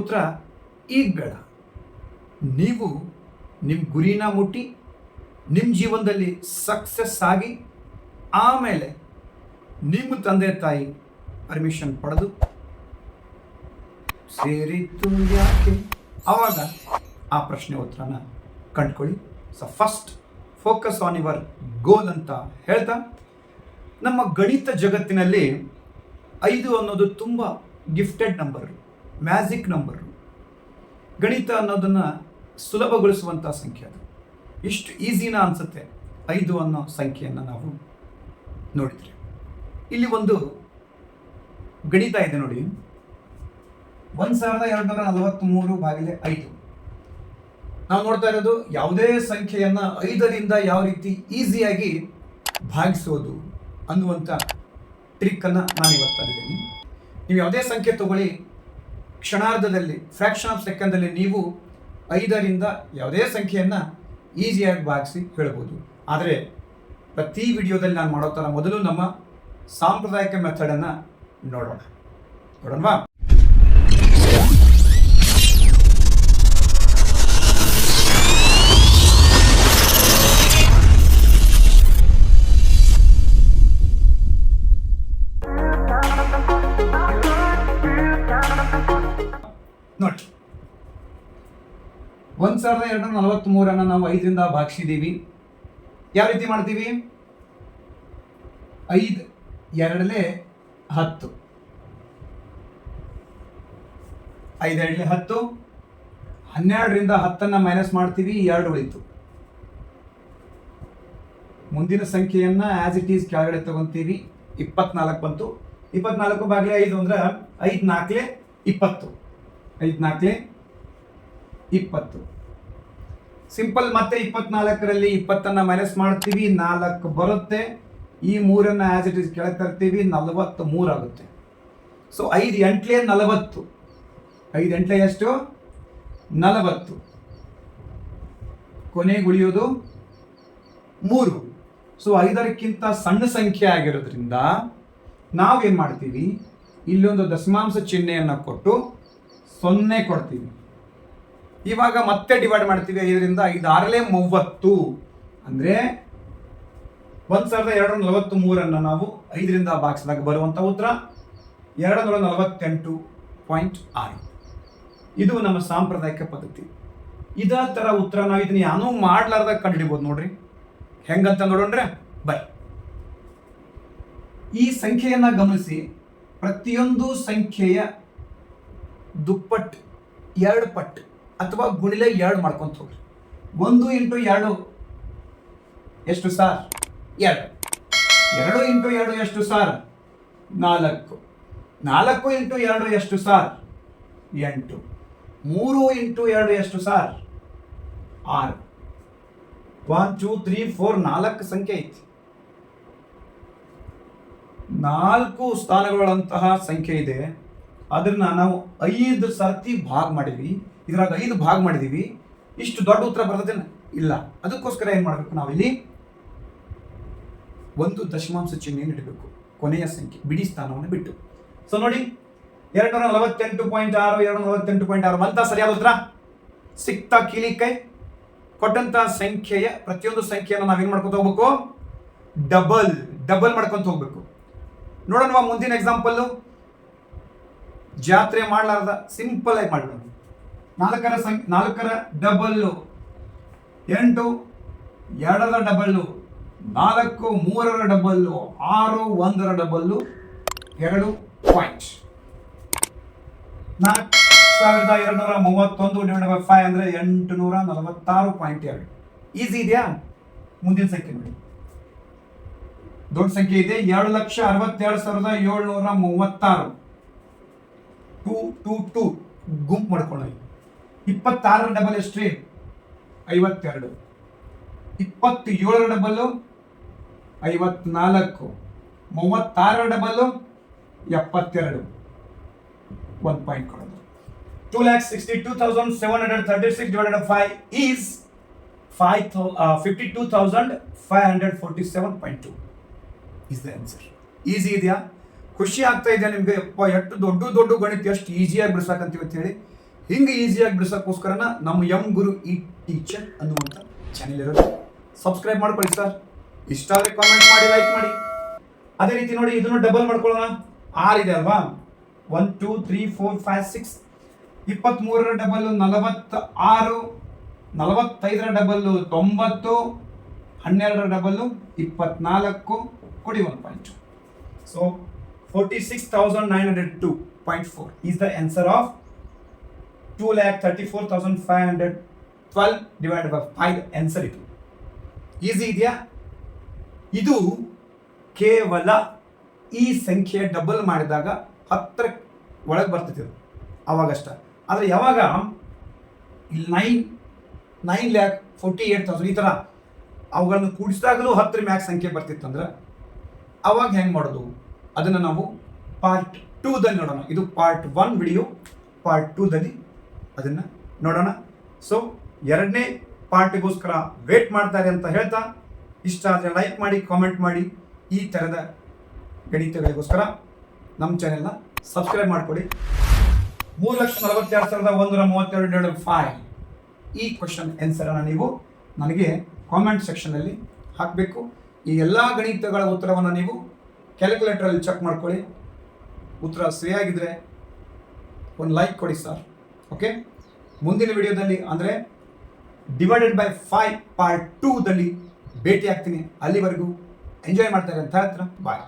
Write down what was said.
ಉತ್ತರ ಈಗ ಬೇಡ ನೀವು ನಿಮ್ಮ ಗುರಿನ ಮುಟ್ಟಿ ನಿಮ್ಮ ಜೀವನದಲ್ಲಿ ಸಕ್ಸಸ್ ಆಗಿ, ಆಮೇಲೆ ನಿಮ್ಮ ತಂದೆ ತಾಯಿ ಪರ್ಮಿಷನ್ ಪಡೆದು ಸೇರಿತ್ತು ಯಾಕೆ? ಆವಾಗ ಆ ಪ್ರಶ್ನೆ ಉತ್ತರನ ಕಂಡ್ಕೊಳ್ಳಿ. So first focus on your goal ಅಂತ ಹೇಳ್ತಾ, ನಮ್ಮ ಗಣಿತ ಜಗತ್ತಿನಲ್ಲಿ ಐದು ಅನ್ನೋದು ತುಂಬ ಗಿಫ್ಟೆಡ್ ನಂಬರ್ ಮ್ಯಾಜಿಕ್ ನಂಬರ್. ಗಣಿತ ಅನ್ನೋದನ್ನು ಸುಲಭಗೊಳಿಸುವಂಥ ಸಂಖ್ಯೆ ಅದು. ಇಷ್ಟು ಈಸಿನ ಅನಿಸುತ್ತೆ. ಐದು ಅನ್ನೋ ಸಂಖ್ಯೆಯನ್ನು ನಾವು ನೋಡಿದರೆ. ಇಲ್ಲಿ ಒಂದು ಗಣಿತ ಇದೆ ನೋಡಿ. ಒಂದು ಸಾವಿರದ ಎರಡುನೂರ ನಲವತ್ತ್ಮೂರು ಬಾಗಿಲೆ ಐದು. ನಾವು ನೋಡ್ತಾ ಇರೋದು ಯಾವುದೇ ಸಂಖ್ಯೆಯನ್ನು ಐದರಿಂದ ಯಾವ ರೀತಿ ಈಸಿಯಾಗಿ ಭಾಗಿಸೋದು ಅನ್ನುವಂಥ ಟ್ರಿಕ್ಕನ್ನು ನಾನು ಇವತ್ತು ನೀವು ಯಾವುದೇ ಸಂಖ್ಯೆ ತಗೊಳ್ಳಿ ಕ್ಷಣಾರ್ಧದಲ್ಲಿ ಫ್ರ್ಯಾಕ್ಷನ್ ಆಫ್ ಸೆಕೆಂಡಲ್ಲಿ ನೀವು ಐದರಿಂದ ಯಾವುದೇ ಸಂಖ್ಯೆಯನ್ನು ಈಸಿಯಾಗಿ ಭಾಗಿಸಿ ಹೇಳ್ಬೋದು. ಆದರೆ, ಪ್ರತಿ ವಿಡಿಯೋದಲ್ಲಿ ನಾನು ಮಾಡೋ ಥರ ಮೊದಲು ನಮ್ಮ ಸಾಂಪ್ರದಾಯಿಕ ಮೆಥಡನ್ನು ನೋಡೋಣ. ನೋಡೋಣವಾ? ಸಾವಿರದ ಎರಡು ನಲವತ್ತ್ಮೂರನ್ನು ನಾವು ಐದರಿಂದ ಭಾಗಿಸಿದ್ದೀವಿ. ಯಾವ ರೀತಿ ಮಾಡ್ತೀವಿ? ಐದು, ಎರಡಲೇ ಹತ್ತು. ಐದು, ಎರಡಲೇ ಹತ್ತು. ಹನ್ನೆರಡರಿಂದ ಹತ್ತನ್ನು ಮೈನಸ್ ಮಾಡ್ತೀವಿ, ಎರಡು ಉಳಿತು. ಮುಂದಿನ ಸಂಖ್ಯೆಯನ್ನ ಆಸ್ ಇಟ್ ಈಸ್ ಕೆಳಗಡೆ ತಗೊತೀವಿ, ಇಪ್ಪತ್ನಾಲ್ಕು ಬಂತು. ಇಪ್ಪತ್ನಾಲ್ಕು ಬಾಗಿಲೆ ಐದು ಅಂದ್ರೆ ಐದು ನಾಲ್ಕಲೆ ಇಪ್ಪತ್ತು. ಐದು ನಾಲ್ಕಲೆ ಇಪ್ಪತ್ತು. ಸಿಂಪಲ್ ಮತ್ತೆ ಇಪ್ಪತ್ನಾಲ್ಕರಲ್ಲಿ ಇಪ್ಪತ್ತನ್ನ ಮೈನಸ್ ಮಾಡ್ತೀವಿ, ನಾಲ್ಕು ಬರುತ್ತೆ. ಈ ಮೂರನ್ನ ಆಸ್ ಇಟ್ ಇಸ್ ಕೆಳಗೆ ತರ್ತೀವಿ ನಲವತ್ತು ಮೂರಾಗುತ್ತೆ ಸೊ ಐದು ಎಂಟ್ಲೆ ನಲವತ್ತು. ಐದು ಎಂಟ್ಲೆ ಎಷ್ಟು? ನಲವತ್ತು. ಕೊನೆಗೆ ಉಳಿಯೋದು ಮೂರು. ಸೊ ಐದರಕ್ಕಿಂತ ಸಣ್ಣ ಸಂಖ್ಯೆ ಆಗಿರೋದ್ರಿಂದ ನಾವೇನು ಮಾಡ್ತೀವಿ? ಇಲ್ಲೊಂದು ದಶಮಾಂಶ ಚಿಹ್ನೆಯನ್ನು ಕೊಟ್ಟು ಸೊನ್ನೆ ಕೊಡ್ತೀವಿ. ಇವಾಗ ಮತ್ತೆ ಡಿವೈಡ್ ಮಾಡ್ತೀವಿ ಐದರಿಂದ ಐದು ಆರಲೇ ಮೂವತ್ತು. ಅಂದರೆ ಒಂದು ಸಾವಿರದ ಎರಡು ನಲವತ್ತು ಮೂರನ್ನು ನಾವು ಐದರಿಂದ ಭಾಗಿಸಿದಾಗ ಬರುವಂಥ ಉತ್ತರ ಎರಡು ನೂರ ನಲವತ್ತೆಂಟು ಪಾಯಿಂಟ್ ಆರು. ಇದು ನಮ್ಮ ಸಾಂಪ್ರದಾಯಿಕ ಪದ್ಧತಿ. ಇದೇ ಥರ ಉತ್ತರ ನಾವು ಇದನ್ನ ಏನೂ ಮಾಡ್ಲಾರ್ದಾಗ ಕಂಡುಹಿಡಿಬೋದು ನೋಡ್ರಿ. ಹೆಂಗಂತ ನೋಡೋಣ್ರೆ? ಬರ್ರಿ ಈ ಸಂಖ್ಯೆಯನ್ನು ಗಮನಿಸಿ. ಪ್ರತಿಯೊಂದು ಸಂಖ್ಯೆಯ ದುಪ್ಪಟ್ಟು, ಎರಡು ಪಟ್ಟು. ಅಥವಾ ಗುಣಿಲೆ ಎರಡು ಮಾಡ್ಕೊಂತ ಹೋಗ್ರಿ. ಒಂದು ಇಂಟು ಎರಡು ಎಷ್ಟು ಸಾರ್? ಎರಡು. ಎರಡು ಇಂಟು ಎರಡು ಎಷ್ಟು ಸಾರ್? ನಾಲ್ಕು. ನಾಲ್ಕು ಇಂಟು ಎರಡು ಎಷ್ಟು ಸಾರ್? ಎಂಟು. ಮೂರು ಇಂಟು ಎರಡು ಎಷ್ಟು ಸಾರ್? ಆರು. ಒನ್ ಟೂ ತ್ರೀ ಫೋರ್ ನಾಲ್ಕು ಸಂಖ್ಯೆ ಐತಿ. ನಾಲ್ಕು ಸ್ಥಾನಗಳಂತಹ ಸಂಖ್ಯೆ ಇದೆ. ಅದನ್ನ ನಾವು ಐದು ಸರ್ತಿ ಭಾಗ ಮಾಡಿದ್ವಿ. ಇದ್ರಾಗ ಐದು ಭಾಗ ಮಾಡಿದೀವಿ. ಇಷ್ಟು ದೊಡ್ಡ ಉತ್ತರ ಬರ್ತದೇನ ಇಲ್ಲ. ಅದಕ್ಕೋಸ್ಕರ ಏನು ಮಾಡಬೇಕು ನಾವಿಲ್ಲಿ ಒಂದು ದಶಮಾಂಶ ಚಿಹ್ನೆಯನ್ನು ಇಡಬೇಕು. ಕೊನೆಯ ಸಂಖ್ಯೆ, ಬಿಡಿ ಸ್ಥಾನವನ್ನು ಬಿಟ್ಟು. ಸೊ ನೋಡಿ ಎರಡು ನೂರ ನಲವತ್ತೆಂಟು ಪಾಯಿಂಟ್ ಆರು ಎರಡು ನಲವತ್ತೆಂಟು ಪಾಯಿಂಟ್ ಆರು. ಅಂತ ಸರಿಯಾದ ಉತ್ತರ? ಸಿಕ್ತಾ ಕೀಲಿಕೈ. ಕೊಟ್ಟಂತ ಸಂಖ್ಯೆಯ ಪ್ರತಿಯೊಂದು ಸಂಖ್ಯೆಯನ್ನು ನಾವೇನು ಮಾಡ್ಕೊತ ಹೋಗ್ಬೇಕು? ಡಬಲ್ ಡಬಲ್ ಮಾಡ್ಕೊಂತ ಹೋಗ್ಬೇಕು. ನೋಡೋಣ ಮುಂದಿನ ಎಕ್ಸಾಂಪಲ್ಲು ಜಾತ್ರೆ ಮಾಡಲಾರ್ದ ಸಿಂಪಲ್ ಆಗಿ ಮಾಡೋಣ ನಾಲ್ಕರ ಸಂ ನಾಲ್ಕರ ಡಬಲ್ಲು. ಎಂಟು, ಎರಡರ ಡಬಲ್ಲು. ನಾಲ್ಕು, ಮೂರರ ಡಬಲ್ಲು. ಆರು, ಒಂದರ ಡಬಲ್ಲು. ಎರಡು, ಪಾಯಿಂಟ್. ನಾಲ್ಕು, ಸಾವಿರದ ಎರಡುನೂರ ಮೂವತ್ತೊಂದು ಡಿವೈಡ್ ಬೈ ಫೈವ್ ಅಂದರೆ ಎಂಟು ನೂರ ನಲವತ್ತಾರು ಪಾಯಿಂಟ್ ಎರಡು. ಈಸಿ ಇದೆಯಾ? ಮುಂದಿನ ಸಂಖ್ಯೆ ನೋಡಿ. ದೊಡ್ಡ ಸಂಖ್ಯೆ ಇದೆ. ಎರಡು ಲಕ್ಷ ಅರವತ್ತೆರಡು ಸಾವಿರದ ಏಳ್ನೂರ ಮೂವತ್ತಾರು. Two two two. ಗುಂಪು ಮಾಡ್ಕೊಳ್ಳಿ ಇಪ್ಪತ್ತಾರರ ಡಬಲ್ ಎಷ್ಟ್ರಿ ಐವತ್ತೆರಡು. ಇಪ್ಪತ್ತು ಏಳರ ಡಬಲ್ಲು ಐವತ್ನಾಲ್ಕು. ಮೂವತ್ತಾರರ ಡಬಲ್ಲು ಎಪ್ಪತ್ತೆರಡು. ಒಂದು ಪಾಯಿಂಟ್ ಕೊಡೋದು. Two lakh sixty two thousand seven hundred thirty six divided five is five thou fifty two thousand five hundred forty seven point two is the answer easy ಇದೆಯಾ? ಖುಷಿ ಆಗ್ತಾ ಇದೆಯಾ ನಿಮಗೆ? ಎಷ್ಟು ದೊಡ್ಡ ದೊಡ್ಡ ಗಣಿತ, ಎಷ್ಟು ಈಸಿಯಾಗಿ ಬಿಡಿಸಕ್ಕಂತೀವಿ ಅಂತ ಹೇಳಿ. ಹಿಂಗೆ ಈಸಿಯಾಗಿ ಬಿಡಿಸೋಕ್ಕೋಸ್ಕರನ ನಮ್ಮ ಎಂ ಗುರು ಈ ಟೀಚರ್ ಅನ್ನುವಂಥ ಚಾನೆಲ್ ಇರೋದು. ಸಬ್ಸ್ಕ್ರೈಬ್ ಮಾಡ್ಕೊಳ್ಳಿ ಸರ್ ಇಷ್ಟ ಆದರೆ ಕಾಮೆಂಟ್ ಮಾಡಿ ಲೈಕ್ ಮಾಡಿ. ಅದೇ ರೀತಿ ನೋಡಿ, ಇದನ್ನು ಡಬಲ್ ಮಾಡ್ಕೊಳ್ಳೋಣ. ಆರ್ ಇದೆ ಅಲ್ವಾ? One two three four five six ಇಪ್ಪತ್ತ್ಮೂರರ double ನಲವತ್ತ ಆರು ನಲವತ್ತೈದರ ಡಬಲ್ಲು ತೊಂಬತ್ತು, ಹನ್ನೆರಡರ ಡಬಲ್ಲು ಇಪ್ಪತ್ನಾಲ್ಕು, ಕೊಡಿ ಒಂದು point so forty six thousand nine hundred two point four is the answer of two lakh thirty four thousand five hundred twelve divide by five answer ಇದು easy ಇದೆಯಾ ಇದು ಕೇವಲ ಈ ಸಂಖ್ಯೆ ಡಬಲ್ ಮಾಡಿದಾಗ ಹತ್ತರ ಒಳಗೆ ಬರ್ತೈತಿ ಇದು. ಅವಾಗಷ್ಟ. ಆದರೆ ಯಾವಾಗ? Nine nine lakh forty eight thousand ಈ ಥರ ಅವುಗಳನ್ನು ಕೂಡಿಸಿದಾಗಲೂ ಹತ್ತರ ಮ್ಯಾಕ್ ಸಂಖ್ಯೆ ಬರ್ತಿತ್ತಂದ್ರೆ ಅವಾಗ ಹೆಂಗೆ ಮಾಡೋದು? ಅದನ್ನು ನಾವು ಪಾರ್ಟ್ ಟೂದಲ್ಲಿ ನೋಡೋಣ. ಇದು ಪಾರ್ಟ್ ಒನ್ ವಿಡಿಯೋ ಪಾರ್ಟ್ ಟೂದಲ್ಲಿ ಅದನ್ನು ನೋಡೋಣ. ಸೊ ಎರಡನೇ ಪಾರ್ಟಿಗೋಸ್ಕರ ವೇಟ್ ಮಾಡ್ತಾರೆ ಅಂತ ಹೇಳ್ತಾ, ಇಷ್ಟ ಆದರೆ ಲೈಕ್ ಮಾಡಿ ಕಾಮೆಂಟ್ ಮಾಡಿ ಈ ಥರದ ಗಣಿತಗಳಿಗೋಸ್ಕರ ನಮ್ಮ ಚಾನೆಲ್ನ ಸಬ್ಸ್ಕ್ರೈಬ್ ಮಾಡಿಕೊಡಿ ಮೂರು ಲಕ್ಷ ನಲವತ್ತೆರಡು ಸಾವಿರದ ಒಂದೂರ ಮೂವತ್ತೆರಡು ಎರಡು ಫೈವ್ ಈ ಕ್ವಶನ್ ಆನ್ಸರನ್ನು ನೀವು ನನಗೆ ಕಾಮೆಂಟ್ ಸೆಕ್ಷನಲ್ಲಿ ಹಾಕಬೇಕು. ಈ ಎಲ್ಲ ಗಣಿತಗಳ ಉತ್ತರವನ್ನು ನೀವು ಕ್ಯಾಲ್ಕುಲೇಟರಲ್ಲಿ ಚೆಕ್ ಮಾಡ್ಕೊಳ್ಳಿ. ಉತ್ತರ ಸರಿಯಾಗಿದ್ದರೆ ಒಂದು ಲೈಕ್ ಕೊಡಿ ಸರ್ ಓಕೆ ಮುಂದಿನ ವಿಡಿಯೋದಲ್ಲಿ ಅಂದರೆ ಡಿವೈಡೆಡ್ ಬೈ ಫೈವ್ ಪಾರ್ಟ್ ಟೂದಲ್ಲಿ ಭೇಟಿಯಾಗ್ತೀನಿ. ಅಲ್ಲಿವರೆಗೂ ಎಂಜಾಯ್ ಮಾಡ್ತಾರೆ ಅಂತ ಹತ್ರ ಬಾಯ್